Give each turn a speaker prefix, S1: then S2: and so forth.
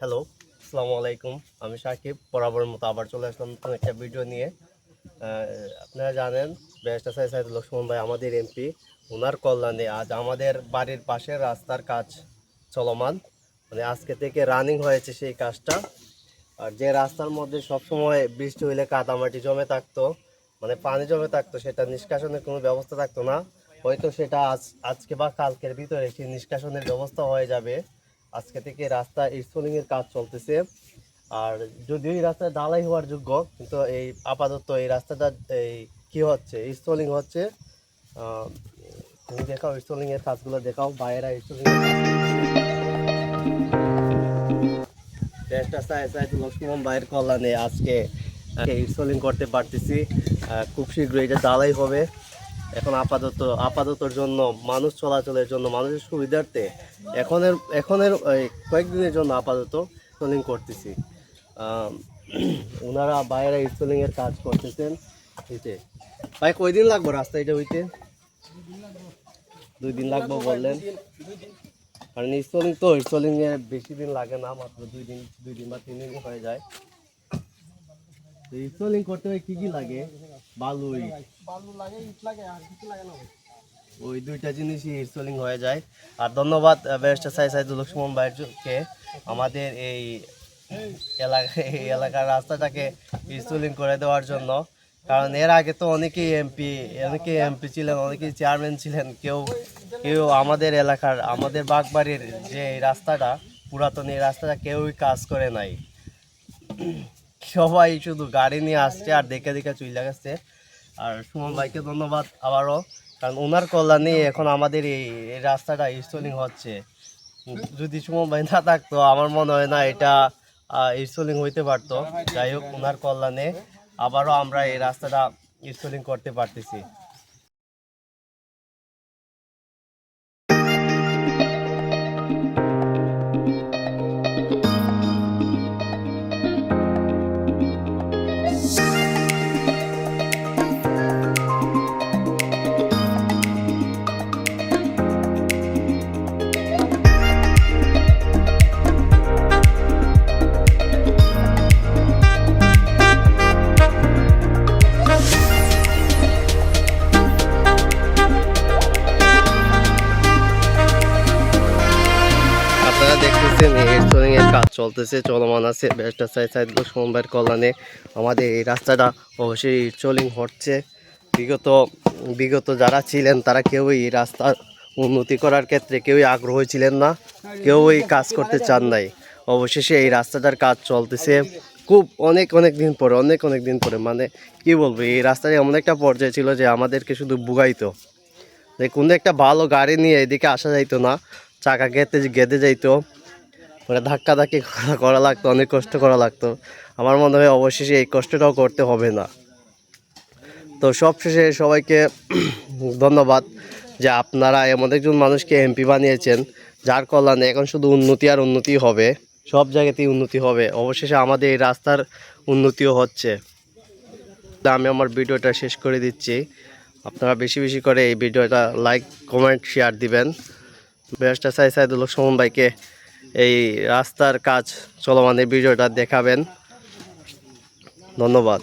S1: Hello আসসালামু আলাইকুম। আমি সাকিব, বরাবরের মতো আবার চলে আসলাম নতুন একটা ভিডিও নিয়ে। আপনারা জানেন ব্যারিস্টার সাহেব সাহেদ লক্ষ্মণ ভাই আমাদের এমপি ওনার কল্যাণে আজ আমাদের বাড়ির পাশের রাস্তার কাজ চলমান। মানে আজকে থেকে রানিং হয়েছে সেই কাজটা। আর যে রাস্তার মধ্যে সবসময় বৃষ্টি হইলে কাদামাটি জমে থাকতো মানে পানি জমে থাকতো, সেটা নিষ্কাশনের কোনো ব্যবস্থা থাকতো না। হয়তো সেটা আজ, আজকে বা কালকের ভিতরে সেই নিষ্কাশনের ব্যবস্থা হয়ে যাবে। আজকে থেকে রাস্তা ইনস্টলিং এর কাজ চলতেছে। আর যদিও এই রাস্তা ঢালাই হওয়ার যোগ্য, কিন্তু এই আপাতত এই রাস্তাটা এই কি হচ্ছে ইনস্টলিং হচ্ছে। তুমি দেখাও ইনস্টলিং এর কাজগুলো দেখাও বাইরে ইনস্টলিং দেশটা চাই চাই লক্ষ্মণ ভাইয়ের কল্যাণে আজকে ইনস্টলিং করতে পারতেছি। খুব শীঘ্রই এটা ঢালাই হবে। এখন আপাতত, আপাততর জন্য, মানুষ চলাচলের জন্য, মানুষের সুবিধার্থে এখনের এখনের কয়েকদিনের জন্য আপাতত ইনস্টলিং করতেছি। ওনারা বাইরে ইনস্টলিং এর কাজ করতেছেন, এতে। ভাই, কয়দিন লাগবো রাস্তা এটা হইতে? দুই দিন লাগবে বললেন। কারণ ইনস্টলিং তো, ইনস্টলিং এ বেশি দিন লাগে না, মাত্র দুই দিন দুই দিন বা তিন দিন হয়ে যায়। ইনস্টলিং করতে হয় কি কি লাগে? বালু।
S2: বালু লাগে ইট লাগে আর কিছু লাগে না
S1: ওই দুইটা জিনিসই ইনস্টলিং হয়ে যায়। আর ধন্যবাদ ব্যারিস্টার সাই সাইদুল লক্ষ্মণ ভাইকে। আমাদের এই এলাকা এই এলাকার রাস্তাটাকে ইনস্টলিং করে দেওয়ার জন্য। কারণ এর আগে তো অনেকেই এমপি অনেকেই এমপি ছিলেন অনেকেই চেয়ারম্যান ছিলেন কেউ কেউ আমাদের এলাকার আমাদের বাগবাড়ির যে রাস্তাটা পুরাতন এই রাস্তাটা কেউই কাজ করে নাই। সবাই শুধু গাড়ি নিয়ে আসছে আর দেখে দেখে চলে গেছে। আর সুমন ভাইকে ধন্যবাদ আবারও, কারণ ওনার কল্যাণে এখন আমাদের এই রাস্তাটা ইনস্টলিং হচ্ছে। যদি সুমন ভাই না থাকতো, আমার মনে হয় না এটা ইনস্টলিং হইতে পারতো। যাই হোক, ওনার কল্যাণে আবারও আমরা এই রাস্তাটা ইনস্টলিং করতে পারতেছি। দেখতেছেন এর কাজ চলতেছে, চলমান আছে। ব্যারিস্টার সাইড সাইড সোমবার কল্যাণে আমাদের এই রাস্তাটা অবশ্যই ইনস্টলিং হচ্ছে। বিগত বিগত যারা ছিলেন, তারা কেউই এই রাস্তার উন্নতি করার ক্ষেত্রে কেউই আগ্রহী ছিলেন না। কেউই কাজ করতে চান নাই। অবশেষে এই রাস্তাটার কাজ চলতেছে। খুব অনেক অনেক দিন পরে, অনেক অনেক দিন পরে। মানে কি বলব, এই রাস্তাটা এমন একটা পর্যায়ে ছিল যে আমাদেরকে শুধু বুগাইতো যে কোনো একটা ভালো গাড়ি নিয়ে এদিকে আসা যাইতো না। চাকা গেতে গেঁদে যাইতো। মানে ধাক্কা ধাক্কি করা- লাগতো, অনেক কষ্ট করা লাগতো। আমার মনে হয় অবশেষে এই কষ্টটাও করতে হবে না। তো সবশেষে সবাইকে ধন্যবাদ যে আপনারা এমন একজন মানুষকে এমপি বানিয়েছেন, যার কল্যাণে এখন শুধু উন্নতি আর উন্নতি হবে, সব জায়গাতেই উন্নতি হবে। অবশেষে আমাদের এই রাস্তার উন্নতিও হচ্ছে। তা আমি আমার ভিডিওটা শেষ করে দিচ্ছি। আপনারা বেশি বেশি করে এই ভিডিওটা লাইক, কমেন্ট শেয়ার দিবেন। ব্যারিস্টার সাই সাইদুল সুমন ভাইকে এই রাস্তার কাজ চলমান এই ভিডিওটা দেখাবেন। ধন্যবাদ।